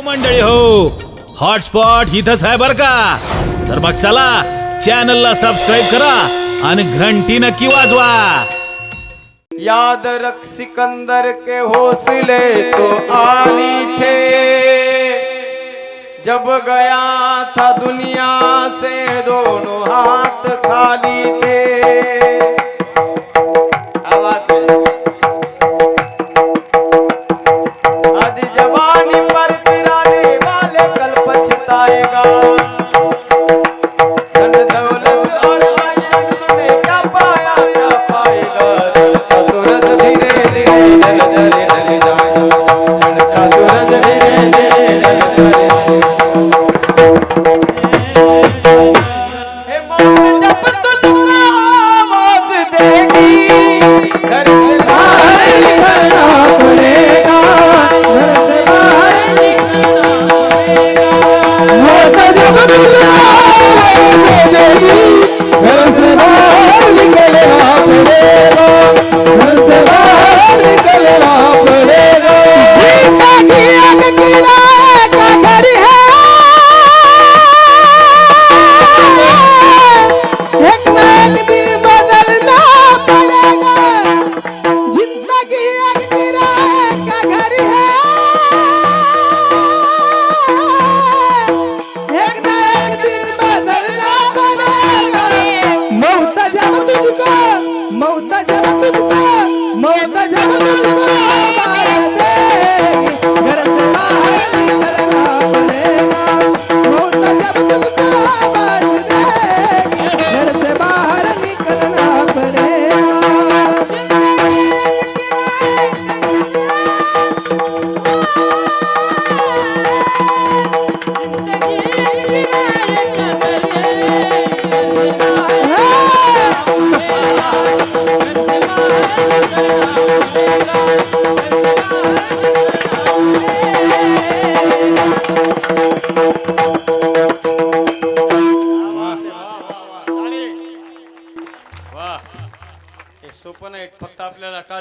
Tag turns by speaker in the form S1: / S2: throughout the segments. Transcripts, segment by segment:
S1: हो मंडळी हो. हॉटस्पॉट इथंच आहे बर का? तर मग चला चॅनलला सबस्क्राईब करा आणि घंटी नक्की वाजवा.
S2: याद रख सिकंदर के हौसले तो आली थे। जब गया था दुनिया से दोनों हाथ खाली थे।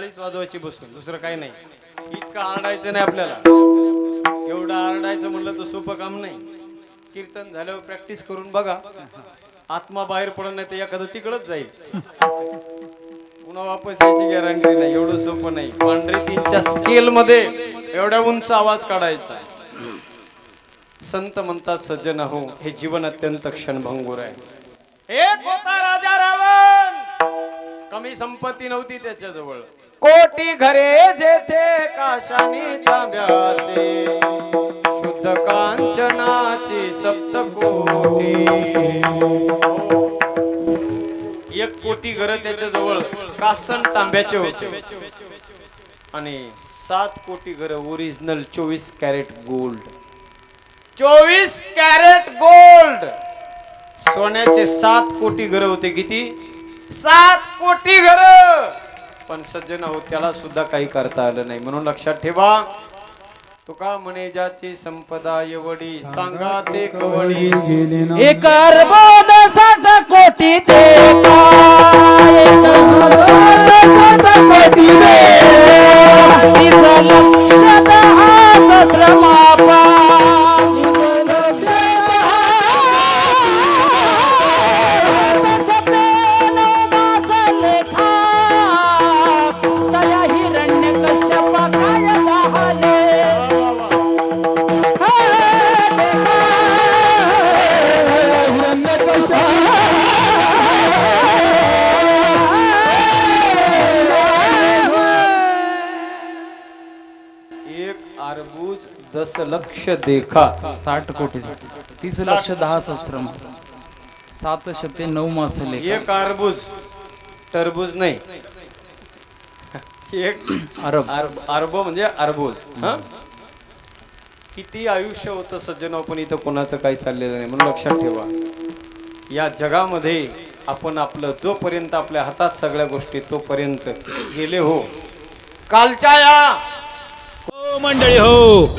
S2: आपल्याला वाजवायची बसून दुसरं काही नाही. इतकं आरडायचं नाही आपल्याला. एवढं आरडायचं म्हणलं तर सोपं काम नाही. कीर्तन झाल्यावर प्रॅक्टिस करून बघा. आत्मा बाहेर पडत नाही तर एखादं तिकडच जाईल. पुन्हा वापस यायची गॅरंटी नाही. एवढं सोपं नाही. पांढरे तीनच्या स्केल मध्ये एवढ्या उंच आवाज काढायचा. संत म्हणतात सज्जन हो हे जीवन अत्यंत क्षणभंगूर आहे. एक होता राजा रावण? कमी संपत्ती नव्हती त्याच्याजवळ. कोटी घरे जेथे काशानी तांब्याचे शुद्ध कांचनाची सप्तकोटी. एक कोटी घर त्याच्याजवळ कासन तांब्याचे होते. आणि सात कोटी घर ओरिजिनल चोवीस कॅरेट गोल्ड. चोवीस कॅरेट गोल्ड! सोन्याचे सात कोटी घर होते किती? सात कोटी घर! पण सज्जन हो त्याला सुद्धा काही करता आलं नाही. म्हणून लक्षात ठेवा. तुका म्हणे ज्याची संपदा एवढी सांगा ते कवडी.
S3: कोटी
S2: दस लक्ष देखा
S4: साठ कोटी. तीस लक्ष दहा सहस्त्र सात शते नऊ मासले
S2: एक अरबूज टरबूज नाही. एक अरब. अरब म्हणजे अरबूज. हा? किती आयुष्य होतं सज्जन पण इथं कोणाचं काही चाललेलं नाही. म्हणून लक्षात ठेवा. या जगामध्ये आपण आपलं जोपर्यंत आपल्या हातात सगळ्या गोष्टी तोपर्यंत गेले हो. कालच्या या!
S1: हो मंडळी हो.